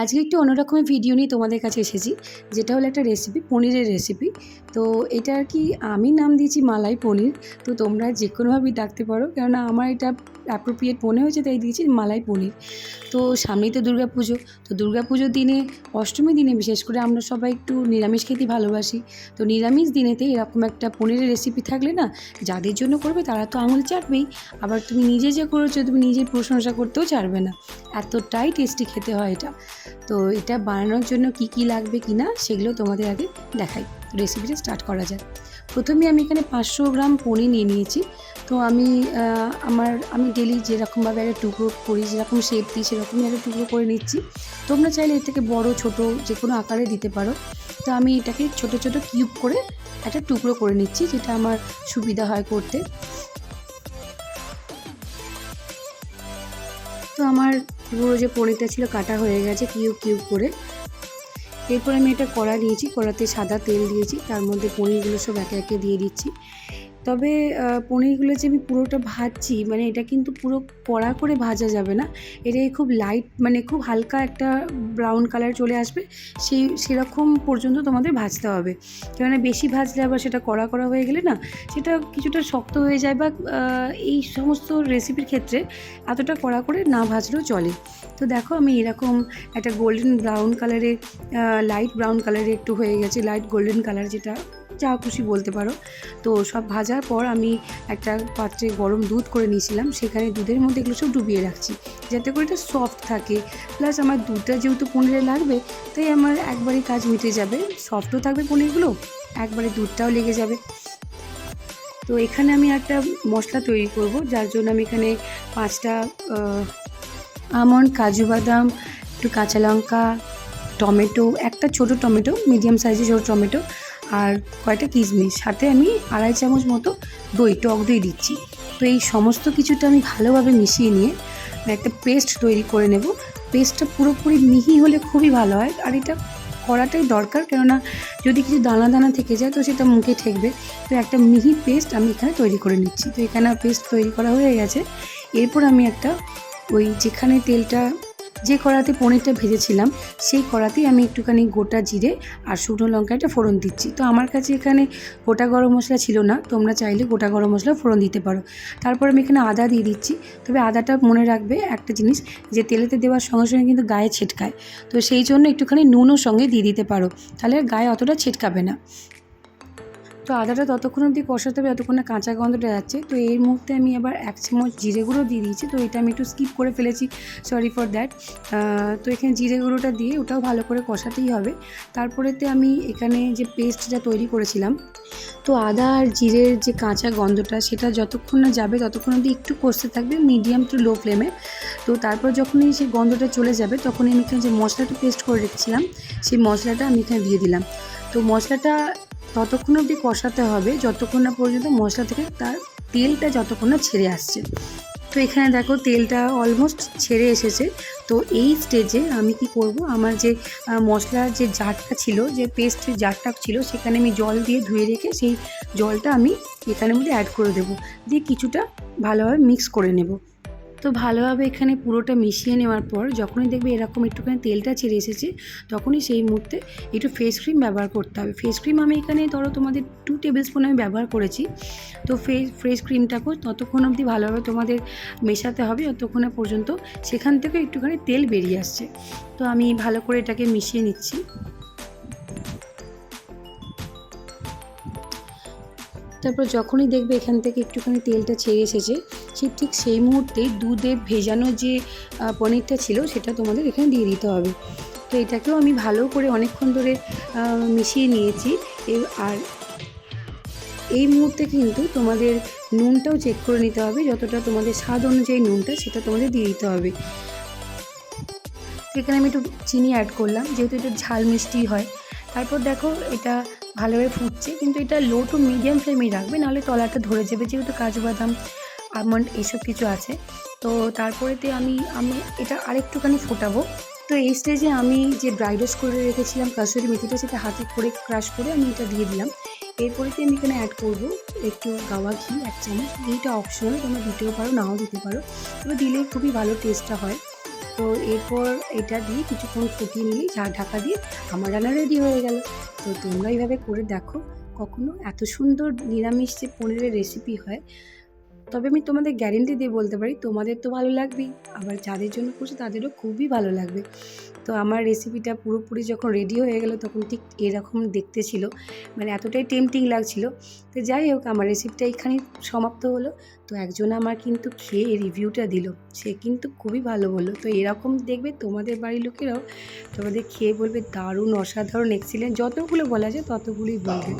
আজকে একটু অন্যরকমের ভিডিও নিয়ে তোমাদের কাছে এসেছি, যেটা হলো একটা রেসিপি পনিরের রেসিপি তো এটা আর কি আমি নাম দিয়েছি মালাই পনির, তো তোমরা যে কোনোভাবেই ডাকতে পারো, কেননা আমার এটা অ্যাপ্রোপ্রিয়েট মনে হয়েছে, তাই দিয়েছি মালাই পনির। তো সামনেই তো দুর্গা পুজো তো দুর্গা পুজোর দিনে, অষ্টমী দিনে বিশেষ করে আমরা সবাই একটু নিরামিষ খেতে ভালোবাসি। তো নিরামিষ দিনেতে এরকম একটা পনিরের রেসিপি থাকলে না, যাদের জন্য করবে তারা তো আঙুল চাটবেই, আবার তুমি নিজে যে করেছ, তুমি নিজের প্রশংসা করতেও চারবে না। এতটাই টেস্টি খেতে হয় এটা। তো এটা বানানোর জন্য কি কি লাগবে কি না সেগুলো তোমাদের আগে দেখাই। রেসিপিটা স্টার্ট করা যায় প্রথমে আমি এখানে পাঁচশো গ্রাম পনির নিয়ে নিয়েছি। তো আমি আমার, আমি ডেলি যেরকমভাবে একটা টুকরো করি, যেরকম শেপ দিই, সেরকমই একটা টুকরো করে নিচ্ছি। তোমরা চাইলে এর থেকে বড়, ছোট যে কোনো আকারে দিতে পারো। তো আমি এটাকে ছোট ছোট কিউব করে একটা টুকরো করে নিচ্ছি, যেটা আমার সুবিধা হয় করতে। আমার পুরো যে পনিরটা ছিল কাটা হয়ে গেছে কিউ কিউব করে। এরপর আমি একটা কড়া নিয়েছি কড়াতে সাদা তেল দিয়েছি, তার মধ্যে পনিরগুলো সব একে একে দিয়ে দিচ্ছি। তবে পনিরগুলো যে আমি পুরোটা ভাজছি মানে এটা কিন্তু পুরো কড়া করে ভাজা যাবে না। এটা খুব লাইট মানে খুব হালকা একটা ব্রাউন কালার চলে আসবে, সেই, সেরকম পর্যন্ত তোমাদের ভাজতে হবে। কেননা বেশি ভাজলে আবার সেটা কড়া কড়া হয়ে গেলে না, সেটা কিছুটা শক্ত হয়ে যায় বা এই সমস্ত রেসিপির ক্ষেত্রে এতটা কড়া করে না ভাজলেও চলে। তো দেখো, আমি এরকম একটা গোল্ডেন ব্রাউন কালারের লাইট ব্রাউন কালারের একটু হয়ে গেছে লাইট গোল্ডেন কালার যেটা যা খুশি বলতে পারো। তো সব ভাজার পর আমি একটা পাত্রে গরম দুধ করে নিয়েছিলাম। সেখানে দুধের মধ্যে এগুলো সব ডুবিয়ে রাখছি, যাতে করে এটা সফট থাকে। প্লাস আমার দুধটা যেহেতু পনিরে লাগবে, তাই আমার একবারই কাজ মিটে যাবে। সফটও থাকবে পনিরগুলো, একবারে দুধটাও লেগে যাবে। তো এখানে আমি একটা মশলা তৈরি করব, যার জন্য আমি এখানে পাঁচটা আমন্ড, কাজু বাদাম, একটু কাঁচা লঙ্কা, টমেটো, একটা ছোট টমেটো মিডিয়াম সাইজের ছোটো টমেটো আর কয়টা কিশমিশ? সাথে আমি আড়াই চামচ মতো দই, টক দই দিচ্ছি। তো এই সমস্ত কিছুটা আমি ভালোভাবে মিশিয়ে নিয়ে একটা পেস্ট তৈরি করে নেব। পেস্টটা পুরোপুরি মিহি হলে খুবই ভালো হয়। আর এটা করাটাই দরকার, কেননা যদি কিছু দানা দানা থেকে যায় তো সেটা মুখে ঠেকবে। তো একটা মিহি পেস্ট আমি এখানে তৈরি করে নিচ্ছি। তো এখানে পেস্ট তৈরি করা হয়ে গেছে। এরপর আমি একটা ওই যেখানে তেলটা যে কড়াতে পনিরটা ভেজেছিলাম, সেই কড়াতেই আমি একটুখানি গোটা জিরে আর শুকনো লঙ্কাটা ফোড়ন দিচ্ছি। তো আমার কাছে এখানে গোটা গরম মশলা ছিল না, তোমরা চাইলে গোটা গরম মশলা ফোড়ন দিতে পারো। তারপর আমি এখানে আদা দিয়ে দিচ্ছি। তবে আদাটা মনে রাখবে একটা জিনিস, যে তেলেতে দেওয়ার সঙ্গে সঙ্গে কিন্তু গায়ে ছিটকায়। তো সেই জন্য একটুখানি নুনও সঙ্গে দিয়ে দিতে পারো। তাহলে গায়ে অতটা ছিটকাবে না। তো আদাটা ততক্ষণ অবধি কষাতে হবে যতক্ষণ না কাঁচা গন্ধটা যাচ্ছে। তো এই মুহূর্তে আমি আবার এক চামচ জিরে গুঁড়ো দিয়ে দিয়েছি, তো এটা আমি একটু স্কিপ করে ফেলেছি সরি ফর দ্যাট তো এখানে জিরে গুঁড়োটা দিয়ে ওটাও ভালো করে কষাতেই হবে। তারপরেতে আমি এখানে যে পেস্টটা তৈরি করেছিলাম, তো আদা আর জিরের যে কাঁচা গন্ধটা, সেটা যতক্ষণ না যাবে ততক্ষণ অবধি একটু কষতে থাকবে মিডিয়াম টু লো ফ্লেমে তো তারপর যখনই সেই গন্ধটা চলে যাবে, তখনই আমি এখানে যে মশলাটা পেস্ট করে রেখেছিলাম, সেই মশলাটা আমি এখানে দিয়ে দিলাম। তো মশলাটা ততক্ষণ অবধি কষাতে হবে, যতক্ষণ না পর্যন্ত মশলা থেকে তার তেলটা যতক্ষণ না ছেড়ে আসছে। তো এখানে দেখো তেলটা অলমোস্ট ছেড়ে এসেছে। তো এই স্টেজে আমি কি করব? আমার যে মশলার যে জারটা ছিল, যে পেস্টের জারটা ছিল, সেখানে আমি জল দিয়ে ধুয়ে রেখে সেই জলটা আমি এখানের মধ্যে অ্যাড করে দেবো। দিয়ে কিছুটা ভালোভাবে মিক্স করে নেব। তো ভালোভাবে এখানে পুরোটা মিশিয়ে নেওয়ার পর যখনই দেখবে এরকম একটুখানি তেলটা ছেড়ে এসেছে, তখনই সেই মুহূর্তে একটু ফেস ক্রিম ব্যবহার করতে হবে। ফেস ক্রিম আমি এখানে ধরো তোমাদের টু টেবিল স্পুন আমি ব্যবহার করেছি। তো ফেস ফ্রেশ ক্রিমটাকেও ততক্ষণ অবধি ভালোভাবে তোমাদের মেশাতে হবে যতক্ষণে পর্যন্ত সেখান থেকে একটুখানি তেল বেরিয়ে আসছে। তো আমি ভালো করে এটাকে মিশিয়ে নিচ্ছি। তারপর যখনই দেখবে এখান থেকে একটুখানি তেলটা ছেড়ে এসেছে ঠিক ঠিক সেই মুহূর্তে দুধে ভেজানো যে পনিরটা ছিল সেটা তোমাদের এখানে দিয়ে দিতে হবে। তো এটাকেও আমি ভালো করে অনেকক্ষণ ধরে মিশিয়ে নিয়েছি। আর এই মুহূর্তে কিন্তু তোমাদের নুনটাও চেক করে নিতে হবে, যতটা তোমাদের স্বাদ অনুযায়ী নুনটা সেটা তোমাদের দিয়ে দিতে হবে। এখানে আমি একটু চিনি অ্যাড করলাম, যেহেতু এটা ঝাল মিষ্টি হয়। তারপর দেখো এটা ভালোভাবে ফুটছে, কিন্তু এটা লো টু মিডিয়াম ফ্লেমেই রাখবে, নাহলে তলাটা ধরে যাবে, যেহেতু কাজু বাদাম আমন্ড এইসব কিছু আছে। তো তারপরেতে আমি আমি এটা আরেকটুখানি ফোটাবো। তো এই স্টেজে আমি যে ড্রাই রোস্ট করে রেখেছিলাম কাসুরি মেথিটা, সেটা হাতে করে ক্রাশ করে আমি এটা দিয়ে দিলাম। এরপরেতে আমি এখানে অ্যাড করব একটু গাওয়া ঘি, এক চামচ। ঘিটা অপশনাল তোমরা দিতেও পারো, নাও দিতে পারো। তবে দিলে খুবই ভালো টেস্টটা হয়। তো এরপর এটা দিয়ে কিছুক্ষণ ফুটিয়ে নিয়ে ঝা ঢাকা দিয়ে আমার রান্না রেডি হয়ে গেল। তো তোমরা এইভাবে করে দেখো। কখনো এত সুন্দর নিরামিষ যে পনিরের রেসিপি হয় তবে আমি তোমাদের গ্যারেন্টি দিয়ে বলতে পারি, তোমাদের তো ভালো লাগবেই। আবার যাদের জন্য করছ তাদেরও খুবই ভালো লাগবে। তো আমার রেসিপিটা পুরোপুরি যখন রেডি হয়ে গেল তখন ঠিক এরকম দেখতে ছিল। মানে এতটাই টেম্পটিং লাগছিল। তো যাই হোক, আমার রেসিপিটা এখানেই সমাপ্ত হলো। তো একজন আমার কিন্তু খেয়ে রিভিউটা দিল। সে কিন্তু খুবই ভালো বলল। তো এরকম দেখবে তোমাদের বাড়ির লোকেরাও তোমাদের খেয়ে বলবে, দারুণ, অসাধারণ এক্সিলেন্ট যতগুলো বলা যায় ততগুলোই বলবে.